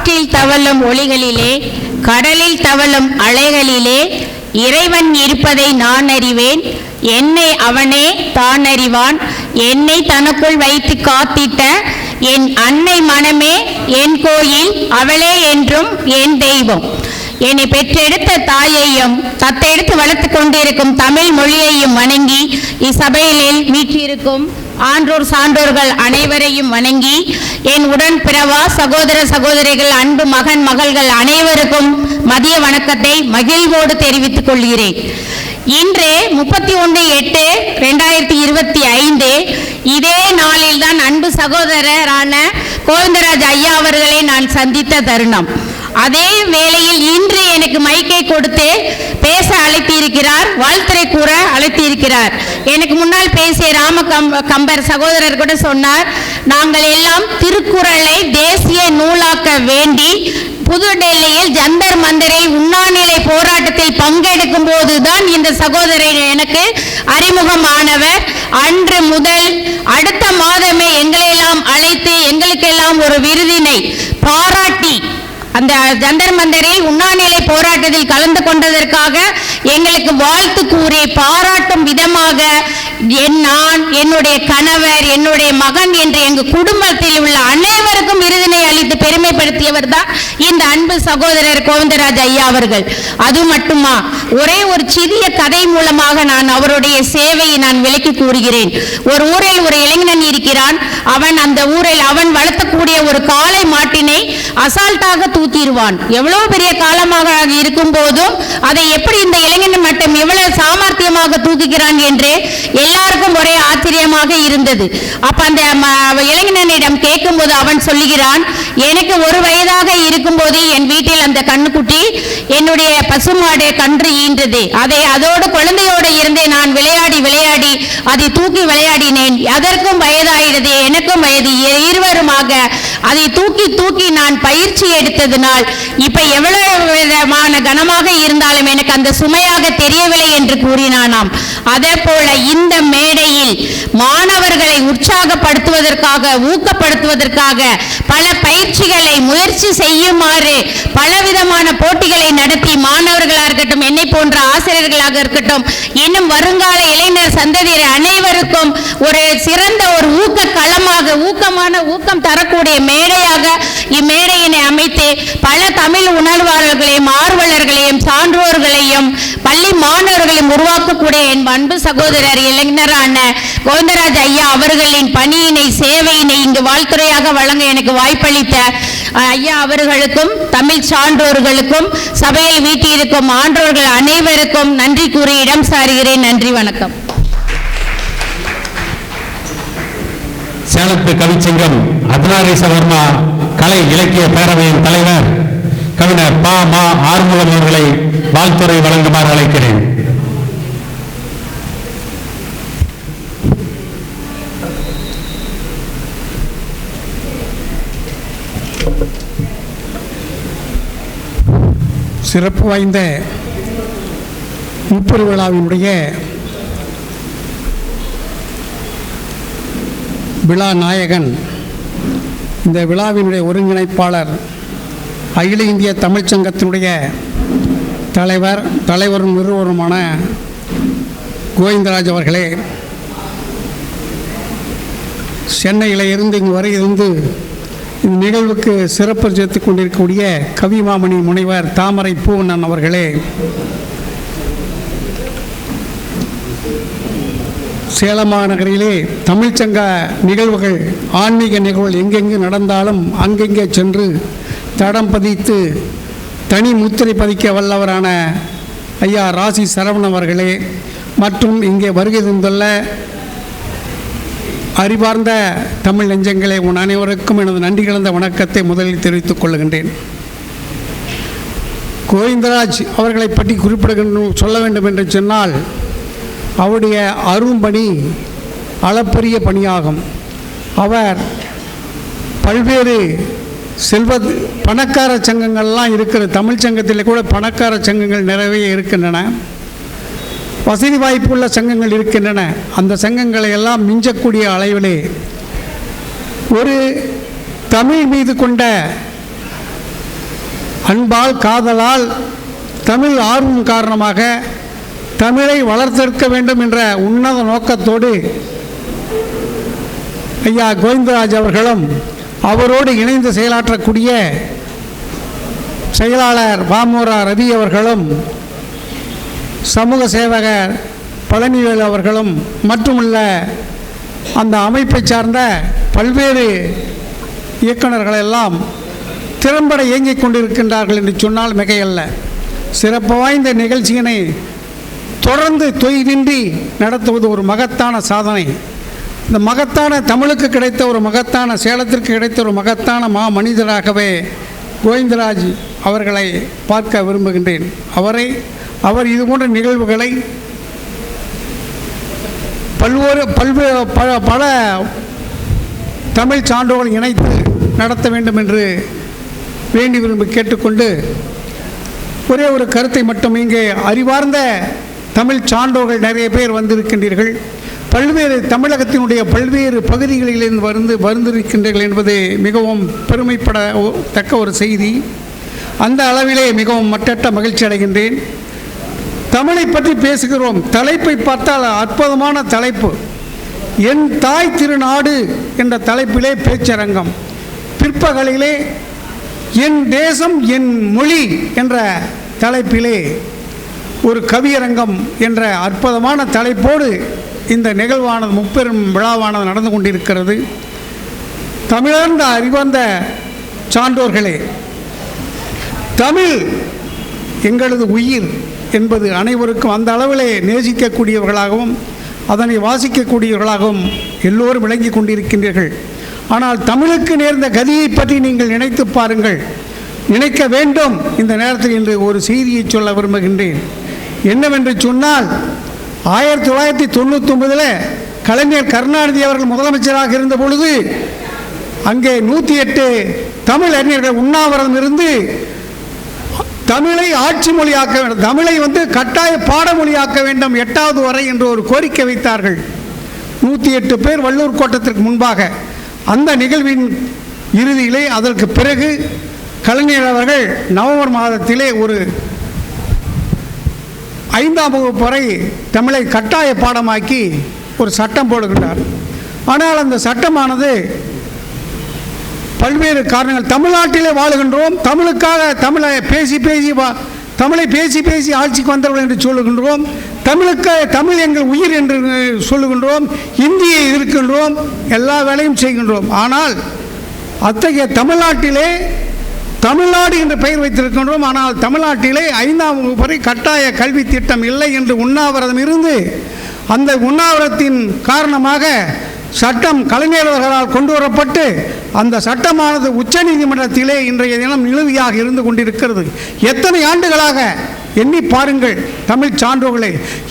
காற்றில் தவழும் ஒளிகளிலே கடலில் தவழும் அலைகளிலே இறைவன் இருப்பதை நான் அறிவேன். என்னை அவனே தான் அறிவான். என்னை தனக்குள் வைத்து காத்திட்ட என் அன்னை மனமே என் கோயில் அவளே என்றும் என் தெய்வம். என்னை பெற்றெடுத்த தாயையும் தத்தெடுத்து வளர்த்து கொண்டிருக்கும் தமிழ் மொழியையும் வணங்கி இச்சபையில் வீற்றிருக்கும் ஆன்றோர் சான்றோர்கள் அனைவரையும் வணங்கி என் உடன் பிறவா சகோதர சகோதரிகள் அன்பு மகன் மகள்கள் அனைவருக்கும் மதிய வணக்கத்தை மகிழ்வோடு தெரிவித்துக் கொள்கிறேன். இன்று முப்பத்தி ஒன்று எட்டு ரெண்டாயிரத்தி இருபத்தி ஐந்து இதே நாளில்தான் அன்பு சகோதரரான கோவிந்தராஜ் ஐயா அவர்களை நான் சந்தித்த தருணம். அதே வேளையில் இன்று எனக்கு மைக்கை கொடுத்து பேச அழைத்திருக்கிறார் வாழ்த்துறை கூற அழைத்திருக்கிறார் எனக்கு முன்னால் பேசிய ராம கம்பர் சகோதரர் கூட சொன்னார் நாங்கள் எல்லாம் திருக்குறளை தேசிய நூலாக்க வேண்டி புதுடெல்லியில் ஜந்தர் மந்தரை உண்ணாநிலை போராட்டத்தில் பங்கெடுக்கும் போதுதான் இந்த சகோதரர் எனக்கு அறிமுகமானவர். அன்று முதல் அடுத்த மாதமே எங்களையெல்லாம் அழைத்து எங்களுக்கெல்லாம் ஒரு விருதினை பாராட்டி ஜந்தர் மந்தரில் உண்ணாநிலை போராட்டத்தில் கலந்து கொண்டதற்காக எங்களுக்கு வாழ்த்து கூறி பாராட்டும் விதமாக என் நான் என்னுடைய கணவர் என்னுடைய மகன் என்று எங்கள் குடும்பத்தில் உள்ள அனைவருக்கும் விருதினை அளித்து பெருமைப்படுத்தியவர் தான் இந்த அன்பு சகோதரர் கோவிந்தராஜ் ஐயா அவர்கள். அது மட்டுமா ஒரே ஒரு சிறிய கதை மூலமாக நான் அவருடைய சேவையை நான் விளக்கி கூறுகிறேன். ஒரு ஊரில் ஒரு இளைஞன் இருக்கிறான். அவன் அந்த ஊரில் அவன் வளர்த்தக்கூடிய ஒரு காளை மாட்டினை அசால்ட்டாக தூக்கிடுவான். எவ்வளவு பெரிய காலமாக இருக்கும் போதும் அதை எப்படி இந்த இளைஞன் மட்டும் எவ்வளவு சாமர்த்தியமாக தூக்குகிறான் என்று எல்லாருக்கும் ஆச்சரியமாக இருந்தது. அப்ப அந்த இளைஞனிடம் இளைஞனிடம் கேட்கும்போது அவன் சொல்லுகிறான் எனக்கு ஒரு வயதாக இருக்கும்போது என் வீட்டில் அந்த கண்ணுக்குட்டி என்னுடைய பசுமாடு கன்று ஈன்றது. அதை அதோடு குழந்தையோடு இருந்து நான் விளையாடி விளையாடி அதை தூக்கி விளையாடினேன். அதற்கும் வயதாயிடுது எனக்கும் வயது. இருவருமாக அதை தூக்கி தூக்கி நான் பயிற்சி எடுத்ததினால் இப்ப எவ்வளவு விதமான கனமாக இருந்தாலும் எனக்கு அந்த சுமையாக தெரியவில்லை என்று கூறினானாம். அதே போல இந்த மேடையில் மாணவர்களை உற்சாகப்படுத்துவதற்காக ஊக்கப்படுத்துவதற்காக பல பயிற்சிகளை முயற்சி செய்யுமாறு பலவிதமான போட்டிகளை நடத்தி மாணவர்களாக இருக்கட்டும் என்னை போன்ற ஆசிரியர்களாக இருக்கட்டும் இன்னும் வருங்கால இளைஞர் சந்ததியர் அனைவருக்கும் ஒரு சிறந்த ஒரு ஊக்க களமாக ஊக்கமான ஊக்கம் தரக்கூடிய மேடையாக இம்மேடையினை அமைத்து பல தமிழ் உணர்வாளர்களையும் ஆர்வலர்களையும் சான்றோர்களையும் பள்ளி மாணவர்களையும் உருவாக்கக்கூடிய என் அன்பு சகோதரர் இளைஞரான கோவிந்தராஜ் ஐயா அவர்களின் பணியினை சேவையினை இங்கு வாழ்த்துறையாக வழங்க எனக்கு வாய்ப்பளித்த ஐயா அவர்களுக்கும் தமிழ் சான்றோர்களுக்கும் சபையில் வீட்டியிருக்கும் ஆன்றோர்கள் அனைவருக்கும் நன்றி கூறி இடம் சாருகிறேன் நன்றி வணக்கம். சேலத்து கவிச்சங்கம் அத்னாரீச கலை இலக்கிய பேரவையின் தலைவர். கவிஞர் பா. மா. ஆறுமுகம் அவர்களை வாழ்த்துறை வழங்குமாறு அழைக்கிறேன். சிறப்பு வாய்ந்த முப்பெரு விழாவினுடைய விழா நாயகன் இந்த விழாவினுடைய ஒருங்கிணைப்பாளர் அகில இந்திய தமிழ்ச் சங்கத்தினுடைய தலைவர் தலைவரும் நிறுவனருமான கோவிந்தராஜ் அவர்களே சென்னையில் இருந்து இங்கு வரை இருந்து இந்நிகழ்வுக்கு சிறப்பு சேர்த்துக் கொண்டிருக்கக்கூடிய கவிமாமணி முனைவர் தாமரை பூவண்ணன் அவர்களே சேலம் மாநகரிலே தமிழ்ச்சங்க நிகழ்வுகள் ஆன்மீக நிகழ்வுகள் எங்கெங்கு நடந்தாலும் அங்கெங்கே சென்று தடம் பதித்து தனி முத்திரை பதிக்க வல்லவரான ஐயா ராசி சரவணன் அவர்களே மற்றும் இங்கே வருகை தந்துள்ள அறிவார்ந்த தமிழ் நெஞ்சங்களே உன் அனைவருக்கும் எனது நன்றி கலந்த வணக்கத்தை முதலில் தெரிவித்துக் கொள்கின்றேன் கோவிந்தராஜ் அவர்களை பற்றி குறிப்பிடுகின்ற சொல்ல வேண்டும் என்று சொன்னால் அவருடைய அரும்பணி அளப்பரிய பணியாகும். அவர் பல்வேறு செல்வ பணக்கார சங்கங்கள்லாம் இருக்கிற தமிழ் சங்கத்தில் கூட பணக்கார சங்கங்கள் நிறைய இருக்கின்றன. வசதி வாய்ப்புள்ள சங்கங்கள் இருக்கின்றன. அந்த சங்கங்களை எல்லாம் மிஞ்சக்கூடிய அளவிலே ஒரு தமிழ் மீது கொண்ட அன்பால் காதலால் தமிழ் ஆர்வம் காரணமாக தமிழை வளர்த்தெடுக்க வேண்டும் என்ற உன்னத நோக்கத்தோடு ஐயா கோவிந்தராஜ் அவர்களும் அவரோடு இணைந்து செயலாற்றக்கூடிய செயலாளர் பாமோரா ரவி அவர்களும் சமூக சேவகர் பழனிவேல் அவர்களும் மட்டுமல்ல அந்த அமைப்பை சார்ந்த பல்வேறு இயக்குநர்களெல்லாம் திறம்பட இயங்கிக் கொண்டிருக்கின்றார்கள் என்று சொன்னால் மிகையல்ல. சிறப்பு வாய்ந்த நிகழ்ச்சியினை தொடர்ந்து தொய்வின்றி நடத்துவது ஒரு மகத்தான சாதனை. இந்த மகத்தான தமிழுக்கு கிடைத்த ஒரு மகத்தான சேலத்திற்கு கிடைத்த ஒரு மகத்தான மா மனிதராகவே கோவிந்தராஜ் அவர்களை பார்க்க விரும்புகின்றேன். அவரை அவர் இது போன்ற நிகழ்வுகளை பல்வேறு பல்வேறு பல பல தமிழ் சான்றோர்கள் இணைத்து நடத்த வேண்டும் என்று வேண்டி விரும்பி கேட்டுக்கொண்டு ஒரே ஒரு கருத்தை மட்டும் இங்கே அறிவார்ந்த தமிழ் சான்றோர்கள் நிறைய பேர் வந்திருக்கின்றீர்கள். பல்வேறு தமிழகத்தினுடைய பல்வேறு பகுதிகளிலிருந்து வந்து வந்திருக்கின்றீர்கள் என்பது மிகவும் பெருமைப்பட ஒ- தக்க ஒரு செய்தி. அந்த அளவிலே மிகவும் மட்டற்ற மகிழ்ச்சி அடைகின்றேன். தமிழை பற்றி பேசுகிறோம். தலைப்பை பார்த்தால் அற்புதமான தலைப்பு. என் தாய் திருநாடு என்ற தலைப்பிலே பேச்சரங்கம். பிற்பகலிலே என் தேசம் என் மொழி என்ற தலைப்பிலே ஒரு கவியரங்கம் என்ற அற்புதமான தலைப்போடு இந்த நிகழ்வானது முப்பெரும் விழாவானது நடந்து கொண்டிருக்கிறது. தமிழர்ந்த அறிவந்த சான்றோர்களே தமிழ் எங்களது உயிர். என்பது அனைவருக்கும் அந்த அளவிலே நேசிக்கக்கூடியவர்களாகவும் அதனை வாசிக்கக்கூடியவர்களாகவும் எல்லோரும் விளங்கி கொண்டிருக்கின்றீர்கள். ஆனால் தமிழுக்கு நேர்ந்த கதியை பற்றி நீங்கள் நினைத்து பாருங்கள். நினைக்க வேண்டும். இந்த நேரத்தில் இன்று ஒரு செய்தியை சொல்ல விரும்புகின்றேன். என்னவென்று சொன்னால் ஆயிரத்தி தொள்ளாயிரத்தி தொண்ணூத்தொன்பதில் கலைஞர் கருணாநிதி அவர்கள் முதலமைச்சராக இருந்த பொழுது அங்கே நூற்றி எட்டு தமிழ் அறிஞர்கள் உண்ணாவிரதம் இருந்து தமிழை ஆட்சி மொழியாக்க வேண்டும். தமிழை வந்து கட்டாய பாடமொழியாக்க வேண்டும் எட்டாவது வரை என்று ஒரு கோரிக்கை வைத்தார்கள். நூற்றி எட்டு பேர் வள்ளூர் கோட்டத்திற்கு முன்பாக. அந்த நிகழ்வின் இறுதியிலே அதற்கு பிறகு கலைஞர் அவர்கள் நவம்பர் மாதத்திலே ஒரு ஐந்தாம் வகுப்பு வரை தமிழை கட்டாய பாடமாக்கி ஒரு சட்டம் போடுகின்றார். ஆனால் அந்த சட்டமானது பல்வேறு காரணங்கள். தமிழ்நாட்டிலே வாழுகின்றோம். தமிழுக்காக தமிழை பேசி பேசி வா தமிழை பேசி பேசி ஆட்சிக்கு வந்தவர்கள் என்று சொல்லுகின்றோம். தமிழுக்கு தமிழ் எங்கள் உயிர் என்று சொல்லுகின்றோம். இந்தியை இருக்கின்றோம் எல்லா வேலையும் செய்கின்றோம். ஆனால் அத்தகைய தமிழ்நாட்டிலே தமிழ்நாடு என்று பெயர் வைத்திருக்கின்றோம். ஆனால் தமிழ்நாட்டிலே ஐந்தாம் வகுப்பு வரை கட்டாய கல்வி திட்டம் இல்லை என்று உண்ணாவிரதம் இருந்து அந்த உண்ணாவிரத்தின் காரணமாக சட்டம் கலைஞர்களால் கொண்டு வரப்பட்டு அந்த சட்டமானது உச்சநீதிமன்றத்திலே இன்றைய தினம் நிலுவையாக இருந்து கொண்டிருக்கிறது. எத்தனை ஆண்டுகளாக எண்ணி பாருங்கள் தமிழ் சான்றோர்களே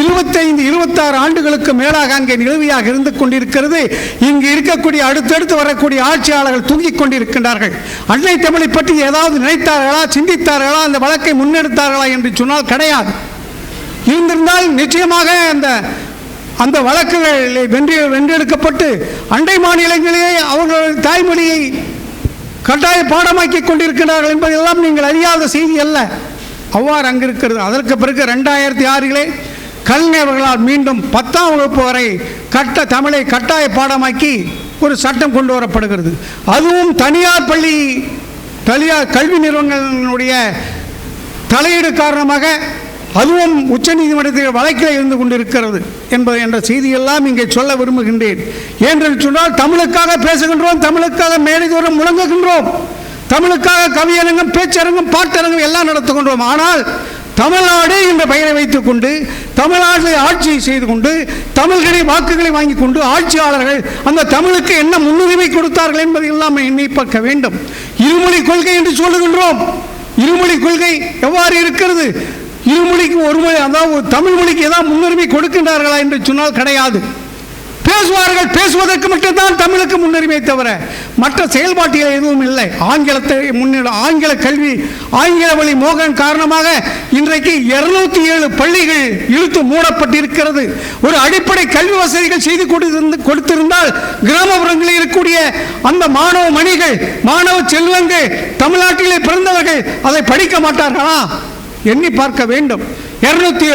இருபத்தைந்து இருபத்தாறு ஆண்டுகளுக்கு மேலாக அங்கே நிலுவையாக இருந்து கொண்டிருக்கிறது. இங்கு இருக்கக்கூடிய அடுத்தடுத்து வரக்கூடிய ஆட்சியாளர்கள் தூங்கிக் கொண்டிருக்கின்றார்கள். அன்னை தமிழை பற்றி ஏதாவது நினைத்தார்களா சிந்தித்தார்களா அந்த வழக்கை முன்னெடுத்தார்களா என்று சொன்னால் கிடையாது. இருந்திருந்தால் நிச்சயமாக அந்த அந்த வழக்குகள் வென்று வென்றெடுக்கப்பட்டு அண்டை மாநிலங்களிலே அவர்கள் தாய்மொழியை கட்டாய பாடமாக்கி கொண்டிருக்கிறார்கள் என்பதெல்லாம் நீங்கள் அறியாத செய்தி அல்ல. அவ்வாறு அங்கு இருக்கிறது அதற்கு பிறகு ரெண்டாயிரத்தி ஆறிலே கலைஞர்களால் மீண்டும் பத்தாம் வகுப்பு வரை கட்ட தமிழை கட்டாய பாடமாக்கி ஒரு சட்டம் கொண்டு வரப்படுகிறது. அதுவும் தனியார் பள்ளி தனியார் கல்வி நிறுவனங்களுடைய தலையீடு காரணமாக அதுவும் உச்சநீதிமன்றத்தில் வழக்கில் இருந்து கொண்டிருக்கிறது என்பது என்ற செய்தியெல்லாம் இங்கே சொல்ல விரும்புகின்றேன். ஏனென்று சொன்னால் தமிழுக்காக பேசுகின்றோம் தமிழுக்காக மேடைதோறும் முழங்குகின்றோம். தமிழுக்காக கவியரங்கம் பேச்சரங்கம் பாட்டரங்கம் எல்லாம் நடத்துகின்றோம் ஆனால் தமிழ்நாடு என்ற பெயரை வைத்துக்கொண்டு தமிழ்நாட்டில் ஆட்சி செய்து கொண்டு தமிழ்களை வாக்குகளை வாங்கி கொண்டு ஆட்சியாளர்கள் அந்த தமிழுக்கு என்ன முன்னுரிமை கொடுத்தார்கள் என்பதை எல்லாம் எண்ணி பார்க்க வேண்டும். இருமொழி கொள்கை என்று சொல்லுகின்றோம். இருமொழி கொள்கை எவ்வாறு இருக்கிறது? இருமொழிக்கு ஒரு மொழி அதாவது தமிழ் மொழிக்கு ஏதாவது முன்னுரிமை கொடுக்கின்றார்களா என்று சொன்னால் கிடையாது. பேசுவார்கள் பேசுவதற்கு மட்டும்தான் தமிழுக்கு முன்னுரிமை தவிர மற்ற செயல்பாட்டில் எதுவும் இல்லை. ஆங்கிலத்தை முன்னிட ஆங்கில கல்வி ஆங்கில வழி மோகன் காரணமாக இன்றைக்கு இருநூத்தி ஏழு பள்ளிகள் இழுத்து மூடப்பட்டிருக்கிறது. ஒரு அடிப்படை கல்வி வசதிகள் செய்து கொடுத்திருந்து கொடுத்திருந்தால் கிராமப்புறங்களில் இருக்கக்கூடிய அந்த மாணவ மணிகள் மாணவ செல்வங்கள் தமிழ்நாட்டிலே பிறந்தவர்கள் அதை படிக்க மாட்டார்களா? எண்ணி பார்க்க வேண்டும். இருநூத்தி